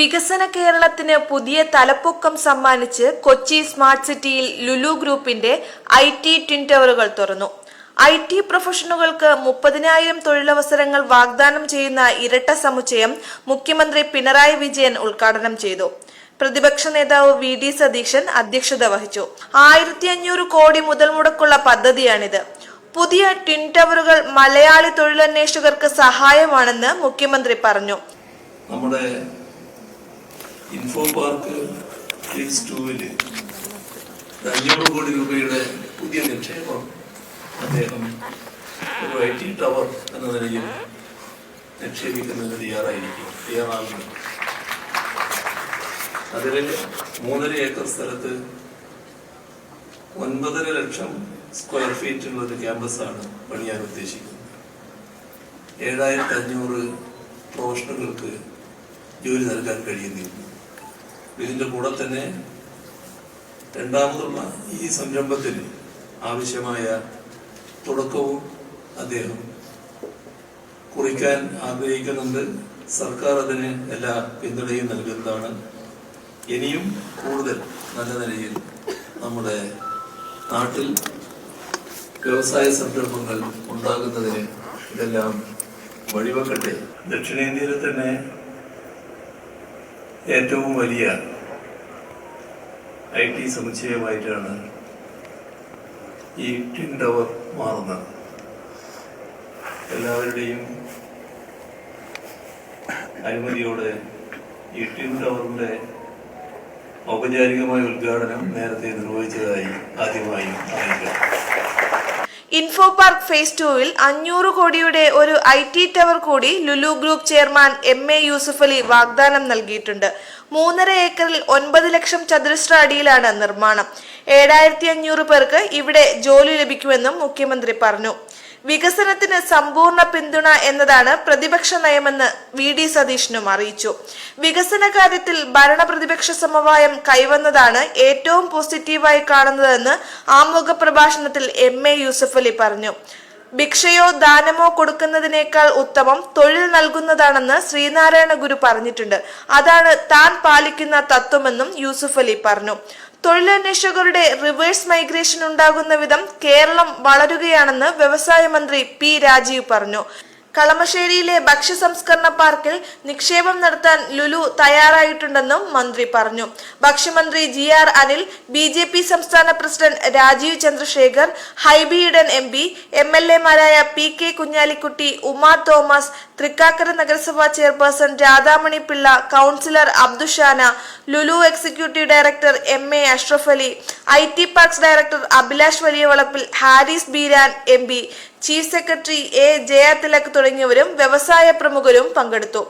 വികസന കേരളത്തിന് പുതിയ തലപ്പൊക്കം സമ്മാനിച്ച് കൊച്ചി സ്മാർട്ട് സിറ്റിയിൽ ലുലു ഗ്രൂപ്പിന്റെ ഐ ടി ട്വിൻ ടവറുകൾ തുറന്നു. ഐ ടി പ്രൊഫഷണലുകൾക്ക് മുപ്പതിനായിരം തൊഴിലവസരങ്ങൾ വാഗ്ദാനം ചെയ്യുന്ന ഇരട്ട സമുച്ചയം മുഖ്യമന്ത്രി പിണറായി വിജയൻ ഉദ്ഘാടനം ചെയ്തു. പ്രതിപക്ഷ നേതാവ് വി ഡി സതീശൻ അധ്യക്ഷത വഹിച്ചു. ആയിരത്തി അഞ്ഞൂറ് കോടി മുതൽ മുടക്കുള്ള പദ്ധതിയാണിത്. പുതിയ ട്വിൻ ടവറുകൾ മലയാളി തൊഴിലന്വേഷകർക്ക് സഹായമാണെന്ന് മുഖ്യമന്ത്രി പറഞ്ഞു. നമ്മുടെ ഇൻഫോ പാർക്ക് ഫേസ് ടൂവിൽ അഞ്ഞൂറ് കോടി രൂപയുടെ പുതിയ നിക്ഷേപം അദ്ദേഹം ഒരു ഐ ടി ടവർ എന്ന നിലയിൽ നിക്ഷേപിക്കുന്നതിന് തയ്യാറായിരിക്കും തയ്യാറാകുന്നു. അതിൽ മൂന്നര ഏക്കർ സ്ഥലത്ത് ഒൻപതര ലക്ഷം സ്ക്വയർ ഫീറ്റുള്ള ഒരു ക്യാമ്പസാണ് പണിയാൻ ഉദ്ദേശിക്കുന്നത്. ഏഴായിരത്തി അഞ്ഞൂറ് പ്രൊഫഷണലുകൾക്ക് ജോലി നൽകാൻ കഴിയുന്നില്ല. ഇതിന്റെ കൂടെ തന്നെ രണ്ടാമതുള്ള ഈ സംരംഭത്തിന് ആവശ്യമായ തുടക്കവും അദ്ദേഹം കുറിക്കാൻ ആഗ്രഹിക്കുന്നുണ്ട്. സർക്കാർ അതിന് എല്ലാ പിന്തുണയും നൽകുന്നതാണ്. ഇനിയും കൂടുതൽ നല്ല നിലയിൽ നമ്മുടെ നാട്ടിൽ വ്യവസായ സംരംഭങ്ങൾ ഉണ്ടാകുന്നതിന് ഇതെല്ലാം വഴിവെക്കട്ടെ. ദക്ഷിണേന്ത്യയിൽ തന്നെ ഏറ്റവും വലിയ ഐ ടി സമുച്ചയമായിട്ടാണ് ഈ ട്വിൻ ടവർ മാറുന്നത്. എല്ലാവരുടെയും അനുമതിയോടെ ഈ ട്വിൻ ടവറിന്റെ ഔപചാരികമായ ഉദ്ഘാടനം നേരത്തെ നിർവഹിച്ചതായി ആദ്യമായി അറിയിക്കാം. ഇൻഫോ പാർക്ക് ഫേസ് ടുവിൽ അഞ്ഞൂറ് കോടിയുടെ ഒരു ഐ ടി ടവർ കൂടി Lulu group chairman M A Yusuf Ali വാഗ്ദാനം നൽകിയിട്ടുണ്ട്. മൂന്നര ഏക്കറിൽ ഒൻപത് ലക്ഷം ചതുരശ്ര അടിയിലാണ് നിർമ്മാണം. ഏഴായിരത്തി അഞ്ഞൂറ് പേർക്ക് ഇവിടെ ജോലി ലഭിക്കുമെന്നും മുഖ്യമന്ത്രി പറഞ്ഞു. വികസനത്തിന് സമ്പൂർണ പിന്തുണ എന്നതാണ് പ്രതിപക്ഷ നയമെന്ന് വി ഡി സതീശനും അറിയിച്ചു. വികസന കാര്യത്തിൽ ഭരണ പ്രതിപക്ഷ സമവായം കൈവന്നതാണ് ഏറ്റവും പോസിറ്റീവായി കാണുന്നതെന്ന് ആമുഖ പ്രഭാഷണത്തിൽ എം എ യൂസഫലി പറഞ്ഞു. ഭിക്ഷയോ ദാനമോ കൊടുക്കുന്നതിനേക്കാൾ ഉത്തമം തൊഴിൽ നൽകുന്നതാണെന്ന് ശ്രീനാരായണ ഗുരു പറഞ്ഞിട്ടുണ്ട്. അതാണ് താൻ പാലിക്കുന്ന തത്വമെന്നും യൂസുഫ് അലി പറഞ്ഞു. തൊഴിലന്വേഷകരുടെ റിവേഴ്സ് മൈഗ്രേഷൻ ഉണ്ടാകുന്ന വിധം കേരളം വളരുകയാണെന്ന് വ്യവസായ മന്ത്രി പി രാജീവ് പറഞ്ഞു. കളമശ്ശേരിയിലെ ഭക്ഷ്യ സംസ്കരണ പാർക്കിൽ നിക്ഷേപം നടത്താൻ ലുലു തയ്യാറായിട്ടുണ്ടെന്നും മന്ത്രി പറഞ്ഞു. ഭക്ഷ്യമന്ത്രി G R Anil B J P സംസ്ഥാന president Rajeev Chandrasekhar Hibi Eden M P M L എമാരായ P K Kunhalikutty Uma Thomas Thrikkakara നഗരസഭാ chairperson Radhamani Pillai councillor Abdushana Lulu executive director M A Ashraf Ali I T parks director Abhilash Valiyavalappil Haris Beeran M P chief secretary A Jayathilak തുടങ്ങിയവരും വ്യവസായ പ്രമുഖരും പങ്കെടുത്തു